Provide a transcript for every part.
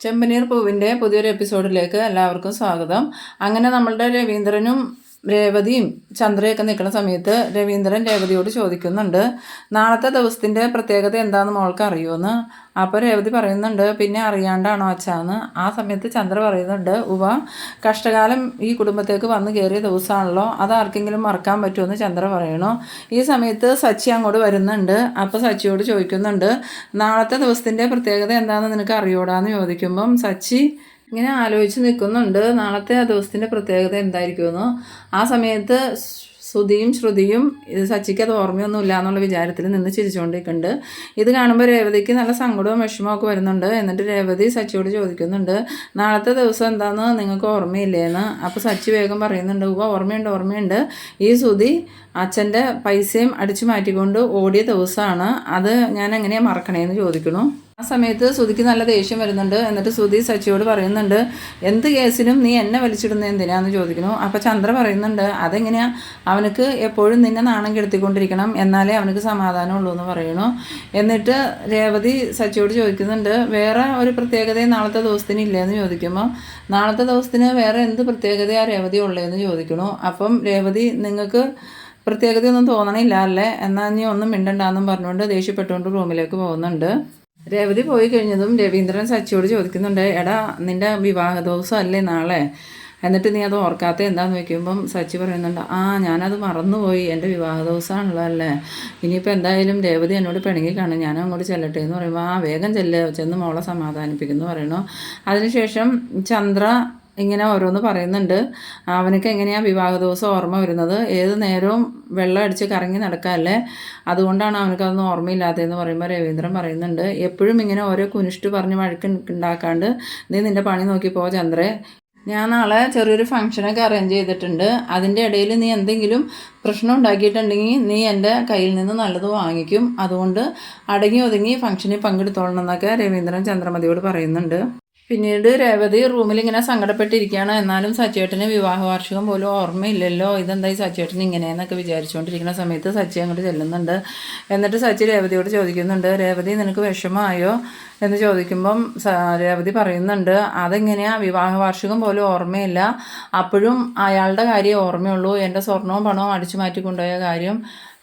ചെമ്പനീർ പൂവിന്റെ പുതിയൊരു എപ്പിസോഡിലേക്ക് എല്ലാവർക്കും സ്വാഗതം. അങ്ങനെ നമ്മളുടെ രവീന്ദ്രനും രേവതിയും ചന്ദ്രയൊക്കെ നിൽക്കുന്ന സമയത്ത് രവീന്ദ്രൻ രേവതിയോട് ചോദിക്കുന്നുണ്ട് നാളത്തെ ദിവസത്തിന്റെ പ്രത്യേകത എന്താണെന്ന് മോൾക്ക് അറിയുമെന്ന് അപ്പോൾ രേവതി പറയുന്നുണ്ട് പിന്നെ അറിയാണ്ടാണോ അച്ഛാന്ന്? ആ സമയത്ത് ചന്ദ്ര പറയുന്നുണ്ട് ഉവ കഷ്ടകാലം ഈ കുടുംബത്തേക്ക് വന്നു കയറിയ ദിവസമാണല്ലോ അത് ആർക്കെങ്കിലും മറക്കാൻ പറ്റുമെന്ന് ചന്ദ്ര പറയണു. ഈ സമയത്ത് സച്ചി അങ്ങോട്ട് വരുന്നുണ്ട് അപ്പോൾ സച്ചിയോട് ചോദിക്കുന്നുണ്ട് നാളത്തെ ദിവസത്തിന്റെ പ്രത്യേകത എന്താണെന്ന് നിനക്ക് അറിയൂടാന്ന് ചോദിക്കുമ്പം സച്ചി ഇങ്ങനെ ആലോചിച്ച് നിൽക്കുന്നുണ്ട്. നാളത്തെ ആ ദിവസത്തിന്റെ പ്രത്യേകത എന്തായിരിക്കുമെന്ന്? ആ സമയത്ത് ശ്രുതിയും ശ്രുതിയും ഇത് സച്ചിക്ക് അത് ഓർമ്മയൊന്നുമില്ല എന്നുള്ള വിചാരത്തിൽ നിന്ന് ചിരിച്ചുകൊണ്ടിരിക്കുന്നുണ്ട്. ഇത് കാണുമ്പോൾ രേവതിക്ക് നല്ല സങ്കടവും വിഷമവും ഒക്കെ വരുന്നുണ്ട്. എന്നിട്ട് രേവതി സച്ചിയോട് ചോദിക്കുന്നുണ്ട് നാളത്തെ ദിവസം എന്താണെന്ന് നിങ്ങൾക്ക് ഓർമ്മയില്ലേന്ന്? അപ്പോൾ സച്ചി വേഗം പറയുന്നുണ്ട് ഉവ ഓർമ്മയുണ്ട് ഓർമ്മയുണ്ട്. ഈ ശ്രുതി അച്ഛന്റെ പൈസയും അടിച്ചു മാറ്റിക്കൊണ്ട് ഓടിയ ദിവസമാണ്. അത് ഞാൻ എങ്ങനെയാണ് മറക്കണേന്ന് ചോദിക്കണു. ആ സമയത്ത് സുധിക്ക് നല്ല ദേഷ്യം വരുന്നുണ്ട്. എന്നിട്ട് സുധി സച്ചിയോട് പറയുന്നുണ്ട് എന്ത് കേസിലും നീ എന്നെ വലിച്ചിടുന്നത് എന്തിനാന്ന് ചോദിക്കുന്നു? അപ്പോൾ ചന്ദ്ര പറയുന്നുണ്ട് അതെങ്ങനെയാ? അവനക്ക് എപ്പോഴും നിന്നെ നാണം കെടുത്തിക്കൊണ്ടിരിക്കണം എന്നാലേ അവനക്ക് സമാധാനമുള്ളൂ എന്ന് പറയുന്നു. എന്നിട്ട് രേവതി സച്ചിയോട് ചോദിക്കുന്നുണ്ട് വേറെ ഒരു പ്രത്യേകത നാളത്തെ ദിവസത്തിന് ഇല്ലേന്ന് ചോദിക്കുമ്പോൾ നാളത്തെ ദിവസത്തിന് വേറെ എന്ത് പ്രത്യേകതയാണ് രേവതി ഉള്ളതെന്ന് ചോദിക്കുന്നു. അപ്പം രേവതി നിങ്ങൾക്ക് പ്രത്യേകതയൊന്നും തോന്നണില്ല അല്ലേ? എന്നാൽ നീ ഒന്നും മിണ്ടണ്ടെന്നും പറഞ്ഞുകൊണ്ട് ദേഷ്യപ്പെട്ടുകൊണ്ട് റൂമിലേക്ക് പോകുന്നുണ്ട്. രേവതി പോയി കഴിഞ്ഞതും രവീന്ദ്രൻ സച്ചിയോട് ചോദിക്കുന്നുണ്ട് എടാ നിന്റെ വിവാഹ ദിവസം അല്ലേ നാളെ? എന്നിട്ട് നീ അത് ഓർക്കാത്ത എന്താന്ന് വെക്കുമ്പം സച്ചി പറയുന്നുണ്ട് ആ ഞാനത് മറന്നുപോയി എന്റെ വിവാഹ ദിവസമാണല്ലോ അല്ലേ ഇനിയിപ്പോൾ എന്തായാലും രേവതി എന്നോട് പിണങ്ങി കാണും ഞാനും അങ്ങോട്ട് ചെല്ലട്ടെ എന്ന് പറയുമ്പോൾ ആ വേഗം ചെല്ല് ചെന്ന് മോളെ സമാധാനിപ്പിക്കുന്നു പറയണു അതിനുശേഷം ചന്ദ്ര ഇങ്ങനെ ഓരോന്ന് പറയുന്നുണ്ട്. അവനക്ക് എങ്ങനെയാണ് വിവാഹ ദിവസം ഓർമ്മ വരുന്നത്? ഏത് നേരവും വെള്ളം അടിച്ച് കറങ്ങി നടക്കാല്ലേ? അതുകൊണ്ടാണ് അവനക്കതൊന്നും ഓർമ്മയില്ലാത്തതെന്ന് പറയുമ്പോൾ രവീന്ദ്രൻ പറയുന്നുണ്ട്. എപ്പോഴും ഇങ്ങനെ ഓരോ കുനിഷ്ട് പറഞ്ഞ് വഴക്ക് ഉണ്ടാക്കാണ്ട് നീ നിന്റെ പണി നോക്കിപ്പോ ചന്ദ്രേ. ഞാൻ നാളെ ചെറിയൊരു ഫംഗ്ഷനൊക്കെ അറേഞ്ച് ചെയ്തിട്ടുണ്ട്. അതിന്റെ ഇടയിൽ നീ എന്തെങ്കിലും പ്രശ്നം ഉണ്ടാക്കിയിട്ടുണ്ടെങ്കിൽ നീ എന്റെ കയ്യിൽ നിന്ന് നല്ലത് വാങ്ങിക്കും. അതുകൊണ്ട് അടങ്ങി ഒതുങ്ങി ഫംഗ്ഷനിൽ പങ്കെടുത്തോളണം എന്നൊക്കെ രവീന്ദ്രൻ ചന്ദ്രമതിയോട് പറയുന്നുണ്ട്. പിന്നീട് രേവതി റൂമിൽ ഇങ്ങനെ സങ്കടപ്പെട്ടിരിക്കുകയാണ്. എന്നാലും സച്ചേട്ടന് വിവാഹ വാർഷികം പോലും ഓർമ്മയില്ലല്ലോ. ഇതെന്തായി സച്ചേട്ടൻ ഇങ്ങനെയെന്നൊക്കെ വിചാരിച്ചുകൊണ്ടിരിക്കുന്ന സമയത്ത് സച്ചി അങ്ങോട്ട് ചെല്ലുന്നുണ്ട്. എന്നിട്ട് സച്ചി രേവതിയോട് ചോദിക്കുന്നുണ്ട് രേവതി നിനക്ക് വിഷമമായോ? എന്ന് ചോദിക്കുമ്പം രേവതി പറയുന്നുണ്ട് അതെങ്ങനെയാണ് വിവാഹ വാർഷികം പോലും ഓർമ്മയില്ല. അപ്പോഴും അയാളുടെ കാര്യം ഓർമ്മയുള്ളൂ. എന്റെ സ്വർണവും പണവും അടിച്ചു മാറ്റിക്കൊണ്ടുപോയ കാര്യം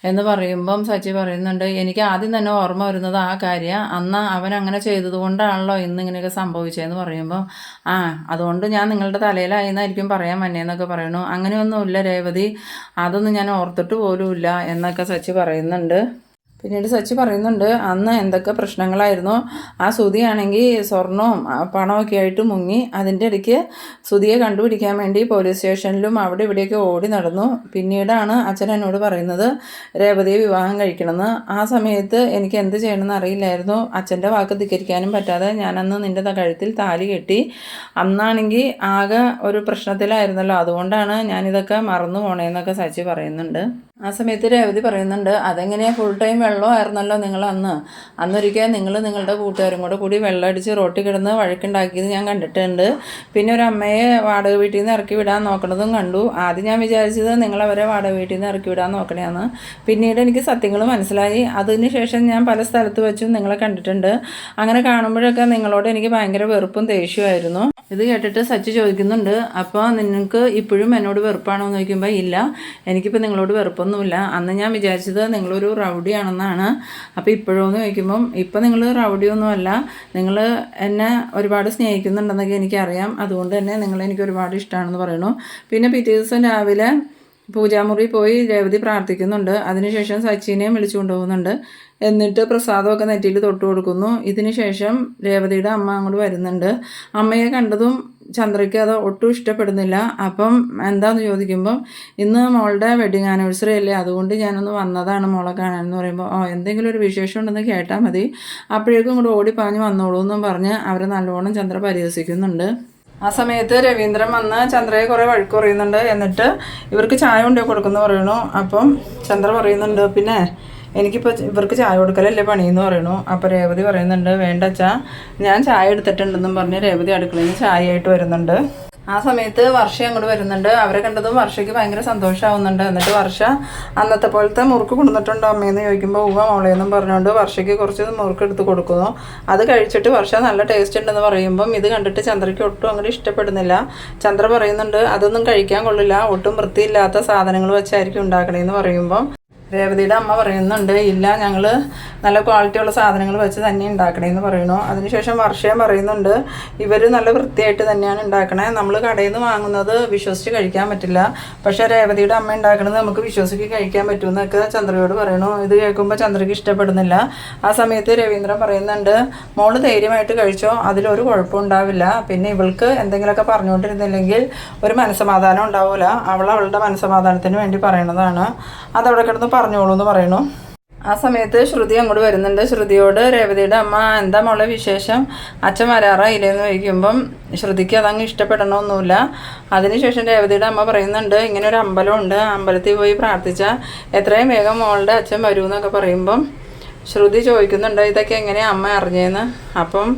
എന്ന് പറയുമ്പം സച്ചി പറയുന്നുണ്ട് എനിക്ക് ആദ്യം തന്നെ ഓർമ്മ വരുന്നത് ആ കാര്യം. അന്ന് അവൻ അങ്ങനെ ചെയ്തത് കൊണ്ടാണല്ലോ ഇന്ന് ഇങ്ങനെയൊക്കെ സംഭവിച്ചതെന്ന് പറയുമ്പോൾ ആ അതുകൊണ്ട് ഞാൻ നിങ്ങളുടെ തലയിലായെന്നായിരിക്കും പറയാൻ മന്നേന്നൊക്കെ പറയണു അങ്ങനെയൊന്നുമില്ല രേവതി. അതൊന്നും ഞാൻ ഓർത്തിട്ട് പോലുമില്ല എന്നൊക്കെ സച്ചി പറയുന്നുണ്ട്. പിന്നീട് സച്ചി പറയുന്നുണ്ട് അന്ന് എന്തൊക്കെ പ്രശ്നങ്ങളായിരുന്നു? ആ സുതിയാണെങ്കിൽ സ്വർണവും പണമൊക്കെ ആയിട്ട് മുങ്ങി. അതിന്റെ ഇടയ്ക്ക് സുതിയെ കണ്ടുപിടിക്കാൻ വേണ്ടി പോലീസ് സ്റ്റേഷനിലും അവിടെ ഇവിടെയൊക്കെ ഓടി നടന്നു. പിന്നീടാണ് അച്ഛൻ എന്നോട് പറയുന്നത് രേവതിയെ വിവാഹം കഴിക്കണമെന്ന്. ആ സമയത്ത് എനിക്ക് എന്ത് ചെയ്യണമെന്ന് അറിയില്ലായിരുന്നു. അച്ഛന്റെ വാക്ക് ധിക്കരിക്കാനും പറ്റാതെ ഞാനന്ന് നിന്റെ കഴുത്തിൽ താലി കെട്ടി. അന്നാണെങ്കിൽ ആകെ ഒരു പ്രശ്നത്തിലായിരുന്നല്ലോ. അതുകൊണ്ടാണ് ഞാനിതൊക്കെ മറന്നു പോണേന്നൊക്കെ സച്ചി പറയുന്നുണ്ട്. ആ സമയത്ത് രേവതി പറയുന്നുണ്ട് അതെങ്ങനെയാണ് ഫുൾ ടൈം വെള്ളം വെള്ളമായിരുന്നല്ലോ നിങ്ങൾ അന്ന്? അന്നൊരിക്കൽ നിങ്ങൾ നിങ്ങളുടെ കൂട്ടുകാരും കൂടെ കൂടി വെള്ളം അടിച്ച് റോട്ടിൽ കിടന്ന് വഴക്കുണ്ടാക്കിയത് ഞാൻ കണ്ടിട്ടുണ്ട്. പിന്നെ ഒരു അമ്മയെ വാടക വീട്ടിൽ നിന്ന് ഇറക്കി വിടാൻ നോക്കണതും കണ്ടു. ആദ്യം ഞാൻ വിചാരിച്ചത് നിങ്ങളവരെ വാടക വീട്ടിൽ നിന്ന് ഇറക്കി വിടാൻ നോക്കണേന്ന്. പിന്നീട് എനിക്ക് സത്യങ്ങൾ മനസ്സിലായി. അതിന് ശേഷം ഞാൻ പല സ്ഥലത്ത് വെച്ചും നിങ്ങളെ കണ്ടിട്ടുണ്ട്. അങ്ങനെ കാണുമ്പോഴൊക്കെ നിങ്ങളോട് എനിക്ക് ഭയങ്കര വെറുപ്പും ദേഷ്യമായിരുന്നു ഇത് കേട്ടിട്ട് സച്ചു ചോദിക്കുന്നുണ്ട് അപ്പോൾ നിങ്ങൾക്ക് ഇപ്പോഴും എന്നോട് വെറുപ്പാണോ എന്ന് ചോദിക്കുമ്പോൾ ഇല്ല. എനിക്കിപ്പോൾ നിങ്ങളോട് വെറുപ്പൊന്നുമില്ല അന്ന് ഞാൻ വിചാരിച്ചത് നിങ്ങളൊരു റൗഡിയാണെന്നാണ്. അപ്പോൾ ഇപ്പോഴോന്ന് ചോദിക്കുമ്പം ഇപ്പം നിങ്ങൾ റൗഡിയൊന്നുമല്ല. നിങ്ങൾ എന്നെ ഒരുപാട് സ്നേഹിക്കുന്നുണ്ടെന്നൊക്കെ എനിക്കറിയാം. അതുകൊണ്ട് തന്നെ നിങ്ങൾ എനിക്ക് ഒരുപാട് ഇഷ്ടമാണെന്ന് പറയുന്നു. പിന്നെ പിറ്റേ ദിവസം രാവിലെ പൂജാമുറി പോയി രേവതി പ്രാർത്ഥിക്കുന്നുണ്ട്. അതിനുശേഷം സച്ചിനെയും വിളിച്ചു കൊണ്ടുപോകുന്നുണ്ട്. എന്നിട്ട് പ്രസാദമൊക്കെ നെറ്റിയിൽ തൊട്ട് കൊടുക്കുന്നു. ഇതിനുശേഷം രേവതിയുടെ അമ്മ അങ്ങോട്ട് വരുന്നുണ്ട്. അമ്മയെ കണ്ടതും ചന്ദ്രയ്ക്ക് അത് ഒട്ടും ഇഷ്ടപ്പെടുന്നില്ല. അപ്പം എന്താന്ന് ചോദിക്കുമ്പം ഇന്ന് മോളുടെ വെഡിങ് ആനിവേഴ്സറി അല്ലേ? അതുകൊണ്ട് ഞാനൊന്ന് വന്നതാണ് മോളെ കാണാനെന്ന് പറയുമ്പോൾ ഓ എന്തെങ്കിലും ഒരു വിശേഷം ഉണ്ടെന്ന് കേട്ടാൽ മതി. അപ്പോഴേക്കും ഇങ്ങോട്ട് ഓടിപ്പാഞ്ഞ് വന്നോളൂ എന്നും പറഞ്ഞ് അവർ നല്ലോണം ചന്ദ്ര പരിഹസിക്കുന്നുണ്ട്. ആ സമയത്ത് രവീന്ദ്രൻ വന്ന് ചന്ദ്രയെ കുറേ വഴുക്ക് പറയുന്നുണ്ട്. എന്നിട്ട് ഇവർക്ക് ചായ കൊണ്ടുപോയി കൊടുക്കുന്നു പറയണു അപ്പം ചന്ദ്ര പറയുന്നുണ്ട് പിന്നെ എനിക്കിപ്പോൾ ഇവർക്ക് ചായ കൊടുക്കലല്ലേ പണിയെന്ന് പറയണു. അപ്പോൾ രേവതി പറയുന്നുണ്ട് വേണ്ട അച്ഛാ ഞാൻ ചായ എടുത്തിട്ടുണ്ടെന്നും പറഞ്ഞ് രേവതി അടുക്കളയിൽ നിന്ന് ചായ ആയിട്ട് വരുന്നുണ്ട്. ആ സമയത്ത് വർഷ അങ്ങോട്ട് വരുന്നുണ്ട്. അവരെ കണ്ടതും വർഷയ്ക്ക് ഭയങ്കര സന്തോഷമാവുന്നുണ്ട് എന്നിട്ട് വർഷ അന്നത്തെ പോലത്തെ മുറുക്ക് കൊണ്ടുവന്നിട്ടുണ്ടോ അമ്മയെന്ന് ചോദിക്കുമ്പോൾ ഉവ മോളേന്നും പറഞ്ഞുകൊണ്ട് വർഷയ്ക്ക് കുറച്ച് മുറുക്ക് എടുത്ത് കൊടുക്കുന്നു. അത് കഴിച്ചിട്ട് വർഷ നല്ല ടേസ്റ്റ് ഉണ്ടെന്ന് പറയുമ്പം ഇത് കണ്ടിട്ട് ചന്ദ്രയ്ക്ക് ഒട്ടും അങ്ങനെ ഇഷ്ടപ്പെടുന്നില്ല. ചന്ദ്ര പറയുന്നുണ്ട് അതൊന്നും കഴിക്കാൻ കൊള്ളില്ല. ഒട്ടും വൃത്തിയില്ലാത്ത സാധനങ്ങൾ വെച്ചായിരിക്കും ഉണ്ടാക്കണേന്ന് പറയുമ്പം രേവതിയുടെ അമ്മ പറയുന്നുണ്ട് ഇല്ല ഞങ്ങൾ നല്ല ക്വാളിറ്റിയുള്ള സാധനങ്ങൾ വെച്ച് തന്നെ ഉണ്ടാക്കണേ ഉണ്ടാക്കണേന്ന് പറയണു അതിനുശേഷം വർഷയും പറയുന്നുണ്ട് ഇവർ നല്ല വൃത്തിയായിട്ട് തന്നെയാണ് ഉണ്ടാക്കണേ നമ്മൾ കടയിൽ നിന്ന് വാങ്ങുന്നത് വിശ്വസിച്ച് കഴിക്കാൻ പറ്റില്ല. പക്ഷേ രേവതിയുടെ അമ്മ ഉണ്ടാക്കണത് നമുക്ക് വിശ്വസിച്ച് കഴിക്കാൻ പറ്റുമെന്നൊക്കെ ചന്ദ്രയോട് പറയണു. ഇത് കേൾക്കുമ്പോൾ ചന്ദ്രയ്ക്ക് ഇഷ്ടപ്പെടുന്നില്ല. ആ സമയത്ത് രവീന്ദ്രൻ പറയുന്നുണ്ട് മോൾ ധൈര്യമായിട്ട് കഴിച്ചോ അതിലൊരു കുഴപ്പം ഉണ്ടാവില്ല. പിന്നെ ഇവൾക്ക് എന്തെങ്കിലുമൊക്കെ പറഞ്ഞുകൊണ്ടിരുന്നില്ലെങ്കിൽ ഒരു മനസ്സമാധാനം ഉണ്ടാവില്ല അവൾ അവളുടെ മനസ്സമാധാനത്തിന് വേണ്ടി പറയണതാണ്. അതവിടെ കിടന്ന് പറഞ്ഞോളൂ എന്ന് പറയണു. ആ സമയത്ത് ശ്രുതി അങ്ങോട്ട് വരുന്നുണ്ട്. ശ്രുതിയോട് രേവതിയുടെ അമ്മ എന്താ മോളെ വിശേഷം? അച്ഛൻ വരാറായില്ലെന്ന് ചോദിക്കുമ്പം ശ്രുതിക്ക് അതങ്ങ് ഇഷ്ടപ്പെടണമൊന്നുമില്ല. അതിനുശേഷം രേവതിയുടെ അമ്മ പറയുന്നുണ്ട് ഇങ്ങനെ ഒരു അമ്പലമുണ്ട് അമ്പലത്തിൽ പോയി പ്രാർത്ഥിച്ചാൽ എത്രയും വേഗം മോളുടെ അച്ഛൻ വരൂ എന്നൊക്കെ പറയുമ്പം ശ്രുതി ചോദിക്കുന്നുണ്ട് ഇതൊക്കെ എങ്ങനെയാണ് അമ്മ അറിഞ്ഞതെന്ന് അപ്പം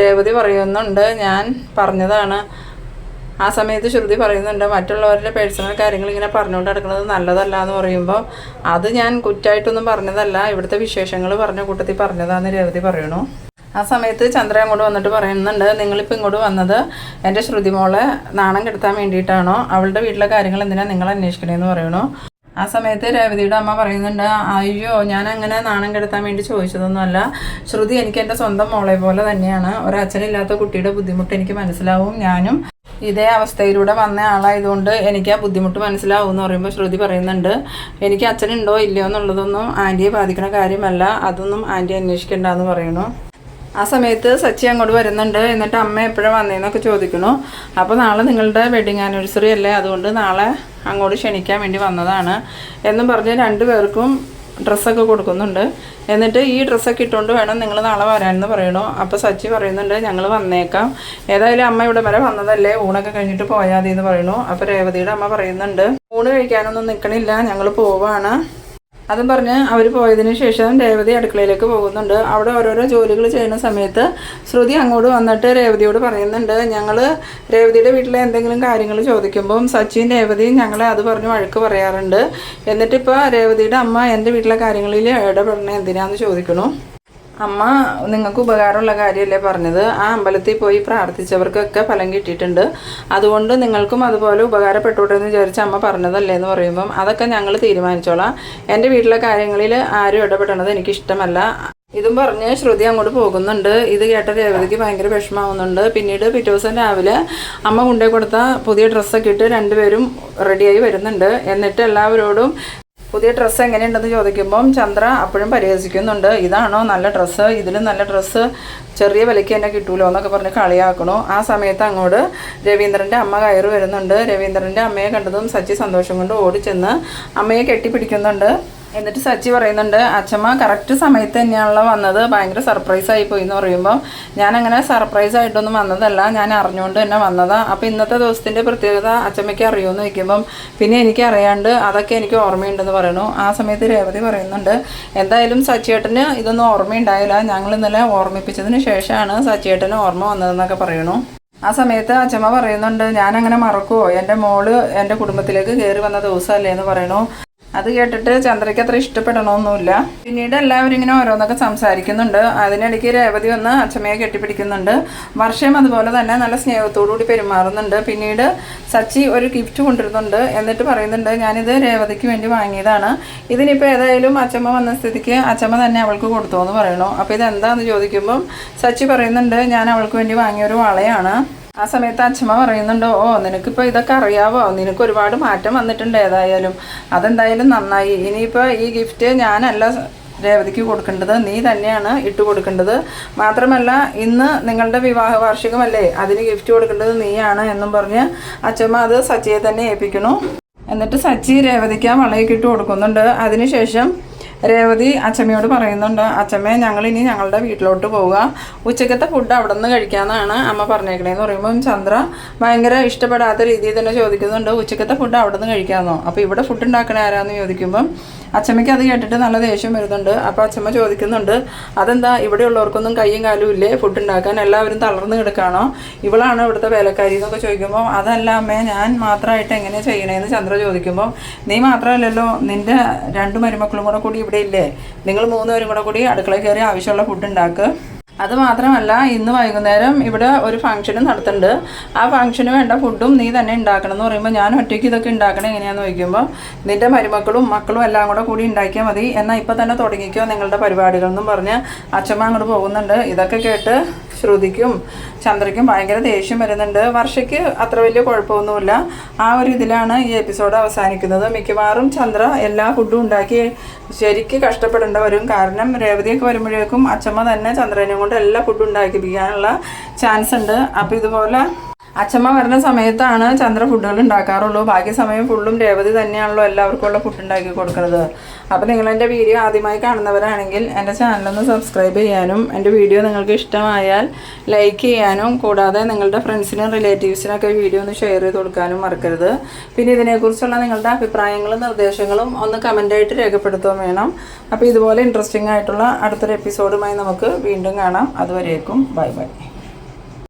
രേവതി പറയുന്നുണ്ട് ഞാൻ പറഞ്ഞതാണ്. ആ സമയത്ത് ശ്രുതി പറയുന്നുണ്ട് മറ്റുള്ളവരുടെ പേഴ്സണൽ കാര്യങ്ങൾ ഇങ്ങനെ പറഞ്ഞുകൊണ്ട് നടക്കുന്നത് നല്ലതല്ല എന്ന് പറയുമ്പോൾ അത് ഞാൻ കുറ്റായിട്ടൊന്നും പറഞ്ഞതല്ല ഇവിടുത്തെ വിശേഷങ്ങൾ പറഞ്ഞ കൂട്ടത്തിൽ പറഞ്ഞതാന്ന് രേവതി പറയണു. ആ സമയത്ത് ചന്ദ്ര അങ്ങോട്ട് വന്നിട്ട് പറയുന്നുണ്ട് നിങ്ങളിപ്പോൾ ഇങ്ങോട്ട് വന്നത് എന്റെ ശ്രുതി മോളെ നാണം കെടുത്താൻ വേണ്ടിയിട്ടാണോ? അവളുടെ വീട്ടിലെ കാര്യങ്ങൾ എന്തിനാണ് നിങ്ങൾ അന്വേഷിക്കണേന്ന് പറയണു. ആ സമയത്ത് രേവതിയുടെ അമ്മ പറയുന്നുണ്ട് അയ്യോ ഞാൻ അങ്ങനെ നാണം കെടുത്താൻ വേണ്ടി ചോദിച്ചതൊന്നുമല്ല ശ്രുതി എനിക്ക് എന്റെ സ്വന്തം മോളെ പോലെ തന്നെയാണ്. ഒരച്ഛനില്ലാത്ത കുട്ടിയുടെ ബുദ്ധിമുട്ട് എനിക്ക് മനസ്സിലാവും. ഞാനും ഇതേ അവസ്ഥയിലൂടെ വന്ന ആളായതുകൊണ്ട് എനിക്ക് ആ ബുദ്ധിമുട്ട് മനസ്സിലാവും എന്ന് പറയുമ്പോൾ ശ്രുതി പറയുന്നുണ്ട്. എനിക്ക് അച്ഛനുണ്ടോ ഇല്ലയോ എന്നുള്ളതൊന്നും ആന്റിയെ ബാധിക്കുന്ന കാര്യമല്ല. അതൊന്നും ആന്റി അന്വേഷിക്കേണ്ട എന്ന് പറയുന്നു. ആ സമയത്ത് സച്ചി അങ്ങോട്ട് വരുന്നുണ്ട്. എന്നിട്ട് അമ്മ എപ്പോഴാണ് വന്നേന്നൊക്കെ ചോദിക്കുന്നു. അപ്പോൾ നാളെ നിങ്ങളുടെ വെഡിങ് ആനിവേഴ്സറി അല്ലേ? അതുകൊണ്ട് നാളെ അങ്ങോട്ട് ക്ഷണിക്കാൻ വേണ്ടി വന്നതാണ്. എന്നും പറഞ്ഞ് രണ്ടു പേർക്കും ഡ്രസ്സൊക്കെ കൊടുക്കുന്നുണ്ട്. എന്നിട്ട് ഈ ഡ്രസ്സൊക്കെ ഇട്ടുകൊണ്ട് വേണം നിങ്ങൾ നാളെ വരാനെന്ന് പറയണോ. അപ്പോൾ സച്ചി പറയുന്നുണ്ട് ഞങ്ങൾ വന്നേക്കാം. ഏതായാലും അമ്മ ഇവിടെ വരെ വന്നതല്ലേ? ഊണൊക്കെ കഴിഞ്ഞിട്ട് പോയാൽ മതി എന്ന് പറയണു. അപ്പോൾ രേവതിയുടെ അമ്മ പറയുന്നുണ്ട് ഊണ് കഴിക്കാനൊന്നും നിൽക്കണില്ല ഞങ്ങൾ പോവാണ്. അതും പറഞ്ഞ് അവർ പോയതിന് ശേഷം രേവതി അടുക്കളയിലേക്ക് പോകുന്നുണ്ട്. അവിടെ ഓരോരോ ജോലികൾ ചെയ്യുന്ന സമയത്ത് ശ്രുതി അങ്ങോട്ട് വന്നിട്ട് രേവതിയോട് പറയുന്നുണ്ട് ഞങ്ങൾ രേവതിയുടെ വീട്ടിലെ എന്തെങ്കിലും കാര്യങ്ങൾ ചോദിക്കുമ്പം സച്ചിൻ രേവതിയും ഞങ്ങളെ അത് പറഞ്ഞ് വഴക്ക് പറയാറുണ്ട്. എന്നിട്ടിപ്പോൾ രേവതിയുടെ അമ്മ എന്റെ വീട്ടിലെ കാര്യങ്ങളിൽ ഇടപെടണേ എന്തിനാന്ന് ചോദിക്കണു? അമ്മ നിങ്ങൾക്ക് ഉപകാരമുള്ള കാര്യമല്ലേ പറഞ്ഞത്? ആ അമ്പലത്തിൽ പോയി പ്രാർത്ഥിച്ചവർക്കൊക്കെ ഫലം കിട്ടിയിട്ടുണ്ട്. അതുകൊണ്ട് നിങ്ങൾക്കും അതുപോലെ ഉപകാരപ്പെട്ടോട്ടെ എന്ന് വിചാരിച്ച അമ്മ പറഞ്ഞതല്ലേ എന്ന് പറയുമ്പം അതൊക്കെ ഞങ്ങൾ തീരുമാനിച്ചോളാം. എന്റെ വീട്ടിലെ കാര്യങ്ങളിൽ ആരും ഇടപെടണത് എനിക്കിഷ്ടമല്ല. ഇതും പറഞ്ഞ് ശ്രുതി അങ്ങോട്ട് പോകുന്നുണ്ട്. ഇത് കേട്ട രേവതിക്ക് ഭയങ്കര വിഷമാവുന്നുണ്ട് പിന്നീട് പിറ്റേ ദിവസം രാവിലെ അമ്മ കൊണ്ടുപോയി കൊടുത്ത പുതിയ ഡ്രസ്സൊക്കെ ഇട്ട് രണ്ടുപേരും റെഡിയായി വരുന്നുണ്ട്. എന്നിട്ട് എല്ലാവരോടും പുതിയ ഡ്രസ്സ് എങ്ങനെയുണ്ടെന്ന് ചോദിക്കുമ്പം ചന്ദ്ര അപ്പോഴും പരിഹസിക്കുന്നുണ്ട്. ഇതാണോ നല്ല ഡ്രസ്സ് ഇതിലും നല്ല ഡ്രസ്സ് ചെറിയ വിലയ്ക്ക് തന്നെ കിട്ടുമല്ലോ എന്നൊക്കെ പറഞ്ഞ് കളിയാക്കണു. ആ സമയത്ത് അങ്ങോട്ട് രവീന്ദ്രന്റെ അമ്മ കയറി വരുന്നുണ്ട്. രവീന്ദ്രന്റെ അമ്മയെ കണ്ടതും സച്ചി സന്തോഷം കൊണ്ട് ഓടിച്ചെന്ന് അമ്മയെ കെട്ടിപ്പിടിക്കുന്നുണ്ട്. എന്നിട്ട് സച്ചി പറയുന്നുണ്ട് അച്ഛമ്മ കറക്റ്റ് സമയത്ത് തന്നെയാണല്ലോ വന്നത്. ഭയങ്കര സർപ്രൈസ് ആയി പോയി എന്ന് പറയുമ്പോൾ ഞാൻ അങ്ങനെ സർപ്രൈസ് ആയിട്ടൊന്നും വന്നതല്ല. ഞാൻ അറിഞ്ഞുകൊണ്ട് തന്നെ വന്നതാ. അപ്പോൾ ഇന്നത്തെ ദിവസത്തിന്റെ പ്രത്യേകത അച്ഛമ്മയ്ക്ക് അറിയുമെന്ന് ചോദിക്കുമ്പം പിന്നെ എനിക്ക് അറിയാണ്ട് അതൊക്കെ എനിക്ക് ഓർമ്മയുണ്ടെന്ന് പറയണു. ആ സമയത്ത് രേവതി പറയുന്നുണ്ട് എന്തായാലും സച്ചിയേട്ടന് ഇതൊന്നും ഓർമ്മയുണ്ടായില്ല. ഞങ്ങൾ ഇന്നലെ ഓർമ്മിപ്പിച്ചതിന് ശേഷമാണ് സച്ചിയേട്ടന് ഓർമ്മ വന്നതെന്നൊക്കെ പറയണു. ആ സമയത്ത് അച്ഛമ്മ പറയുന്നുണ്ട് ഞാൻ അങ്ങനെ മറക്കുമോ എന്റെ മോൾ എന്റെ കുടുംബത്തിലേക്ക് കയറി വന്ന ദിവസമല്ലേ എന്ന് പറയണു. അത് കേട്ടിട്ട് ചന്ദ്രയ്ക്ക് അത്ര ഇഷ്ടപ്പെടണമൊന്നുമില്ല. പിന്നീട് എല്ലാവരും ഇങ്ങനെ ഓരോന്നൊക്കെ സംസാരിക്കുന്നുണ്ട്. അതിനിടയ്ക്ക് രേവതി വന്ന് അച്ഛമ്മയെ കെട്ടിപ്പിടിക്കുന്നുണ്ട്. വർഷം അതുപോലെ തന്നെ നല്ല സ്നേഹത്തോടു കൂടി പെരുമാറുന്നുണ്ട്. പിന്നീട് സച്ചി ഒരു ഗിഫ്റ്റ് കൊണ്ടുവരുന്നുണ്ട് എന്നിട്ട് പറയുന്നുണ്ട് ഞാനിത് രേവതിക്ക് വേണ്ടി വാങ്ങിയതാണ്. ഇതിനിപ്പോൾ ഏതായാലും അച്ഛമ്മ വന്ന സ്ഥിതിക്ക് അച്ഛമ്മ തന്നെ അവൾക്ക് കൊടുത്തു എന്ന് പറയണു. അപ്പോൾ ഇതെന്താണെന്ന് ചോദിക്കുമ്പം സച്ചി പറയുന്നുണ്ട് ഞാൻ അവൾക്ക് വേണ്ടി വാങ്ങിയ ഒരു വളയാണ്. ആ സമയത്ത് അച്ഛമ്മ പറയുന്നുണ്ട് ഓ നിനക്കിപ്പോൾ ഇതൊക്കെ അറിയാവോ? നിനക്ക് ഒരുപാട് മാറ്റം വന്നിട്ടുണ്ട് ഏതായാലും. അതെന്തായാലും നന്നായി. ഇനിയിപ്പോൾ ഈ ഗിഫ്റ്റ് ഞാനല്ല രേവതിക്ക് കൊടുക്കേണ്ടത് നീ തന്നെയാണ് ഇട്ട് കൊടുക്കേണ്ടത്. മാത്രമല്ല ഇന്ന് നിങ്ങളുടെ വിവാഹ വാർഷികമല്ലേ? അതിന് ഗിഫ്റ്റ് കൊടുക്കേണ്ടത് നീയാണ് എന്നും പറഞ്ഞ് അച്ഛമ്മ അത് സച്ചിയെ തന്നെ ഏൽപ്പിക്കണു എന്നിട്ട് സച്ചി രേവതിക്ക് ആ വളയൊക്കെ ഇട്ട് കൊടുക്കുന്നുണ്ട്. അതിനുശേഷം രേവതി അച്ഛമ്മയോട് പറയുന്നുണ്ട് അച്ഛമ്മേ ഞങ്ങൾ ഇനി ഞങ്ങളുടെ വീട്ടിലോട്ട് പോവുക. ഉച്ചക്കത്തെ ഫുഡ് അവിടെ നിന്ന് കഴിക്കാമെന്നാണ് അമ്മ പറഞ്ഞേക്കണേന്ന് പറയുമ്പം ചന്ദ്ര ഭയങ്കര ഇഷ്ടപ്പെടാത്ത രീതിയിൽ തന്നെ ചോദിക്കുന്നുണ്ട് ഉച്ചക്കത്തെ ഫുഡ് അവിടെ നിന്ന് കഴിക്കാമെന്നോ അപ്പോൾ ഇവിടെ ഫുഡ് ഉണ്ടാക്കണേ ആരാന്ന് ചോദിക്കുമ്പം അച്ചമ്മയ്ക്ക് അത് കേട്ടിട്ട് നല്ല ദേഷ്യം വരുന്നുണ്ട്. അപ്പോൾ അച്ഛമ്മ ചോദിക്കുന്നുണ്ട് അതെന്താ? ഇവിടെ ഉള്ളവർക്കൊന്നും കയ്യും കാലും ഇല്ലേ? ഫുഡ് ഉണ്ടാക്കാൻ എല്ലാവരും തളർന്നു കിടക്കാണോ? ഇവളാണ് ഇവിടുത്തെ വേലക്കാരി എന്നൊക്കെ ചോദിക്കുമ്പോൾ അതല്ല അമ്മേ ഞാൻ മാത്രമായിട്ട് എങ്ങനെയാണ് ചെയ്യണേന്ന് ചന്ദ്ര ചോദിക്കുമ്പോൾ നീ മാത്രമല്ലല്ലോ നിന്റെ രണ്ട് മരുമക്കളും കൂടെ കൂടി ഇവിടെ ഇല്ലേ? നിങ്ങൾ മൂന്നുപേരും കൂടെ കൂടി അടുക്കള കയറി ആവശ്യമുള്ള ഫുഡ് ഉണ്ടാക്കുക അത് മാത്രമല്ല ഇന്ന് വൈകുന്നേരം ഇവിടെ ഒരു ഫംഗ്ഷനും നടത്തുന്നുണ്ട്. ആ ഫംഗ്ഷന് വേണ്ട ഫുഡും നീ തന്നെ ഉണ്ടാക്കണം എന്ന് പറയുമ്പോൾ ഞാൻ ഒറ്റയ്ക്ക് ഇതൊക്കെ ഉണ്ടാക്കണം എങ്ങനെയാണെന്ന് ചോദിക്കുമ്പോൾ നിന്റെ മരുമക്കളും മക്കളും എല്ലാം കൂടെ കൂടി ഉണ്ടാക്കിയാൽ മതി. എന്നാൽ ഇപ്പം തന്നെ തുടങ്ങിക്കോ നിങ്ങളുടെ പരിപാടികൾ എന്നും പറഞ്ഞ് അച്ഛമ്മ അങ്ങോട്ട് പോകുന്നുണ്ട്. ഇതൊക്കെ കേട്ട് ശ്രുതിക്കും ചന്ദ്രയ്ക്കും ഭയങ്കര ദേഷ്യം വരുന്നുണ്ട്. വർഷയ്ക്ക് അത്ര വലിയ കുഴപ്പമൊന്നുമില്ല. ആ ഒരു ഇതിലാണ് ഈ എപ്പിസോഡ് അവസാനിക്കുന്നത്. മിക്കവാറും ചന്ദ്ര എല്ലാ ഫുഡും ഉണ്ടാക്കി ശരിക്ക് കഷ്ടപ്പെടേണ്ട വരും കാരണം രേവതിയൊക്കെ വരുമ്പോഴേക്കും അച്ഛമ്മ തന്നെ ചന്ദ്രനെയും കൊണ്ട് എല്ലാ ഫുഡും ഉണ്ടാക്കിപ്പിക്കാനുള്ള ചാൻസ് ഉണ്ട്. അപ്പോൾ ഇതുപോലെ അച്ചമ്മ വരുന്ന സമയത്താണ് ചന്ദ്ര ഫുഡുകൾ ഉണ്ടാക്കാറുള്ളൂ. ബാക്കി സമയം ഫുള്ളും രേവതി തന്നെയാണല്ലോ എല്ലാവർക്കും ഉള്ള ഫുഡ് ഉണ്ടാക്കി കൊടുക്കുന്നത്. അപ്പോൾ നിങ്ങൾ എന്റെ വീഡിയോ ആദ്യമായി കാണുന്നവരാണെങ്കിൽ എന്റെ ചാനലൊന്ന് സബ്സ്ക്രൈബ് ചെയ്യാനും എന്റെ വീഡിയോ നിങ്ങൾക്ക് ഇഷ്ടമായാൽ ലൈക്ക് ചെയ്യാനും കൂടാതെ നിങ്ങളുടെ ഫ്രണ്ട്സിനും റിലേറ്റീവ്സിനൊക്കെ വീഡിയോ ഒന്ന് ഷെയർ ചെയ്ത് കൊടുക്കാനും മറക്കരുത്. പിന്നെ ഇതിനെക്കുറിച്ചുള്ള നിങ്ങളുടെ അഭിപ്രായങ്ങളും നിർദ്ദേശങ്ങളും ഒന്ന് കമന്റായിട്ട് രേഖപ്പെടുത്തുകയും വേണം. അപ്പോൾ ഇതുപോലെ ഇൻട്രസ്റ്റിംഗ് ആയിട്ടുള്ള അടുത്തൊരു എപ്പിസോഡുമായി നമുക്ക് വീണ്ടും കാണാം. അതുവരേക്കും ബൈ ബൈ